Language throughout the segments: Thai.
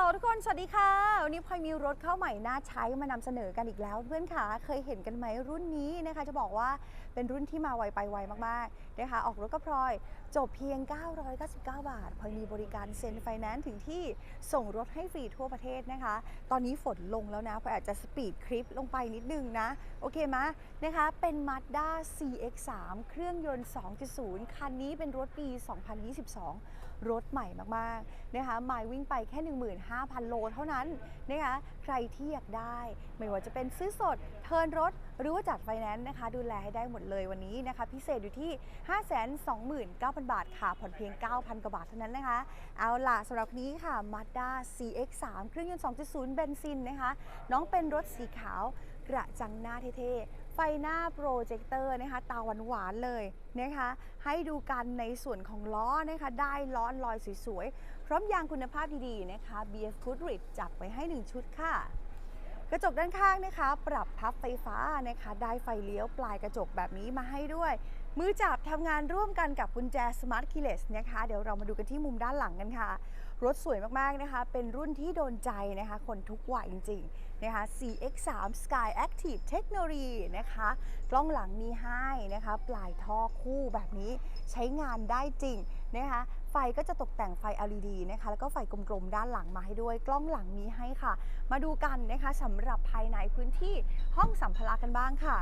ลทุกคน สวัสดีค่ะ วันนี้พลอยมีรถเข้าใหม่น่าใช้มานำเสนอกันอีกแล้ว เพื่อนค่ะ เคยเห็นกันไหมรุ่นนี้นะคะ จะบอกว่าเป็นรุ่นที่มาไวไปไวมากๆนะคะ ออกรถก็พลอย จบเพียง 999 บาทพลอยมีบริการเซ็นไฟแนนซ์ถึงที่ส่งรถให้ฟรีทั่วประเทศนะคะ ตอนนี้ฝนลงแล้วนะพลอยอาจจะสปีดคลิปลงไปนิดนึงนะ โอเคไหมนะคะ เป็น Mazda CX3 เครื่องยนต์ 2.0 คันนี้เป็นรถปี 2022 รถใหม่มากๆนะคะไมล์วิ่งไปแค่ 15,000 โลเท่านั้นนะคะใครที่อยากได้ ไม่ว่าจะเป็นซื้อสดเทินรถหรือว่าจัดไฟแนนซ์นะคะ ดูแลให้ได้หมดเลยวันนี้นะคะ พิเศษอยู่ที่ 529,000 บาทค่ะ ผ่อนเพียง 9,000 กว่าบาทเท่านั้นนะคะ เอาล่ะสำหรับนี้ค่ะ Mazda CX3 เครื่องยนต์ 2.0 เบนซินนะคะ น้องเป็นรถสีขาว กระจังหน้าเท่ๆ ไฟหน้าโปรเจคเตอร์นะคะตาหวานๆเลยนะคะ ให้ดูกันในส่วนของล้อนะคะได้ล้อลอยสวยๆ พร้อมยางคุณภาพดีๆนะคะ BF Goodrich จับไว้ให้ 1 ชุดค่ะกระจกด้านข้างนะคะ ปรับพับไฟฟ้านะคะ ได้ไฟเลี้ยวปลายกระจกแบบนี้มาให้ด้วย มือจับทำงานร่วมกันกับกุญแจ Smart Keyless นะคะ เดี๋ยวเรามาดูกันที่มุมด้านหลังกันค่ะ รถสวยมากๆนะคะ เป็นรุ่นที่โดนใจนะคะ คนทุกวัยจริงๆนะคะ CX3 Sky Active Technology นะคะ กล้องหลังมีให้นะคะ ปลายท่อคู่แบบนี้ใช้งานได้จริงนะคะไฟก็จะตกแต่งไฟ LED นะคะ แล้วก็ไฟกลมๆ ด้านหลังมาให้ด้วย กล้องหลังมีให้ค่ะ มาดูกันนะคะสำหรับภายในพื้นที่ห้องสัมภาระกันบ้างค่ะ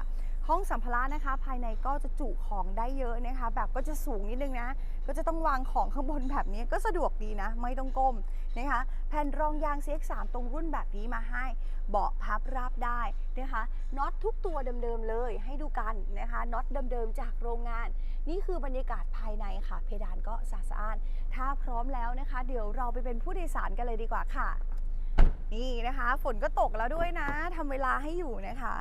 ห้องสัมภาระนะคะ ภายในก็จะจุของได้เยอะนะคะ แบบก็จะสูงนิดนึงนะ ก็จะต้องวางของข้างบนแบบนี้ก็สะดวกดีนะ ไม่ต้องก้มนะคะ แผ่นรองยาง CX3 ตรงรุ่นแบบนี้มาให้ เบาะพับราบได้นะคะน็อตทุกตัวเดิมๆเลยให้ดูกันนะคะน็อตเดิมๆจากโรงงาน นี่คือบรรยากาศภายในค่ะ เพดานก็สะอาดถ้าพร้อมแล้วนะคะ เดี๋ยวเราไปเป็นผู้โดยสารกันเลยดีกว่าค่ะ นี่นะคะ ฝนก็ตกแล้วด้วยนะทำเวลาให้อยู่นะคะ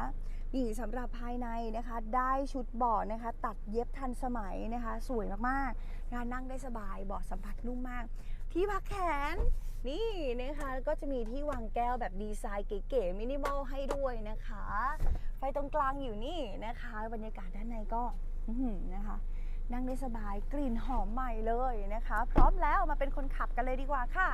นี่สำหรับภายในนะคะ ได้ชุดเบาะนะคะ ตัดเย็บทันสมัยนะคะ สวยมากๆนะคะนั่งได้สบายเบาะสัมผัสนุ่มมาก ที่พักแขนนี่นะคะแล้วก็จะมีที่วางแก้วแบบดีไซน์เก๋ๆมินิมอลให้ด้วยนะคะ ไฟตรงกลางอยู่นี่นะคะ บรรยากาศด้านในก็นะคะ นั่งได้สบายกลิ่นหอมใหม่เลยนะคะ พร้อมแล้วมาเป็นคนขับกันเลยดีกว่าค่ะ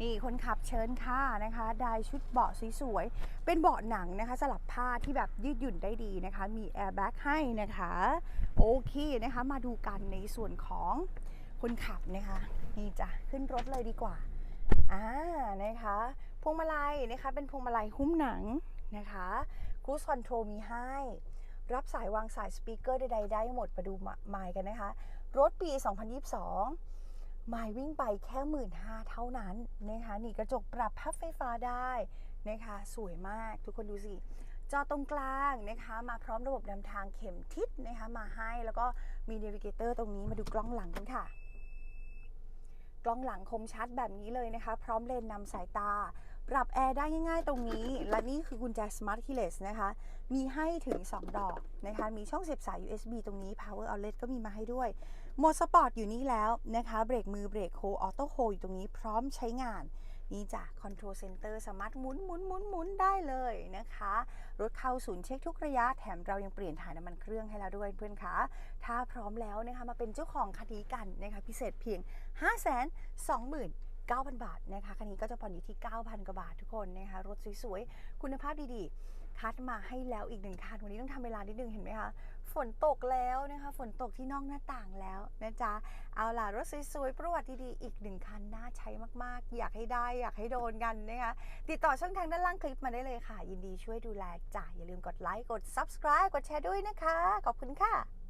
นี่คนขับเชิญค่ะนะคะได้ชุดเบาะสวยๆ เป็นเบาะหนังนะคะสลับผ้าที่แบบยืดหยุ่นได้ดีนะคะ มีแอร์แบ็กให้นะคะ โอเคนะคะ มาดูกันในส่วนของคนขับนะคะ นี่จ้ะขึ้นรถเลยดีกว่าอ่านะคะพวงมาลัยนะคะ เป็นพวงมาลัยหุ้มหนังนะคะครู i คอนโทรลมีให้ รับสายวางสายสปีกเกอร์ใดๆได้หมดมาดูไมล์กันนะคะ รถปี 2022 มายวิ่งไปแค่หมื่นห้าเท่านั้นนะคะนี่กระจกปรับพับไฟฟ้าได้นะคะสวยมากทุกคนดูสิจอตรงกลางนะคะมาพร้อมระบบนำทางเข็มทิศนะคะมาให้แล้วก็มีเนวิเกเตอร์ตรงนี้มาดูกล้องหลังกันค่ะ กล้องหลังคมชัดแบบนี้เลยนะคะ พร้อมเลนนำสายตา ปรับแอร์ได้ง่ายๆตรงนี้ และนี่คือกุญแจ Smart Keyless นะคะ มีให้ถึง 2 ดอกนะคะ มีช่องเสียบสาย USB ตรงนี้ Power Outlet ก็มีมาให้ด้วยโหมดสปอร์ตอยู่นี่แล้วนะคะ เบรกมือเบรกโฮออโต้โฮอยู่ตรงนี้พร้อมใช้งาน นี่จ้ะ Control Center สามารถหมุนหมุนหมุนหมุนได้เลยนะคะ รถเข้าศูนย์เช็คทุกระยะแถมเรายังเปลี่ยนถ่ายน้ำมันเครื่องให้แล้วด้วยเพื่อนคะถ้าพร้อมแล้วนะคะมาเป็นเจ้าของคันนี้กันนะคะพิเศษเพียง 5 2 0 0 0 9,000 บาทนะคะคันนี้ก็จะผ่อนอยู่ที่ 9,000 กว่าบาททุกคนนะคะรถสวยๆ คุณภาพดีๆ คัดมาให้แล้วอีกหนึ่งคันวันนี้ต้องทำเวลานิดนึงเห็นไหมคะ ฝนตกแล้วนะคะ ฝนตกที่นอกหน้าต่างแล้วนะจ๊ะ เอาล่ะ รถสวยๆ ประวัติดีๆ อีกหนึ่งคันน่าใช้มากๆ อยากให้ได้อยากให้โดนกันนะคะติดต่อช่องทางด้านล่างคลิปมาได้เลยค่ะ ยินดีช่วยดูแลจ้ะอย่าลืมกดไลค์กด subscribe กดแชร์ด้วยนะคะ ขอบคุณค่ะ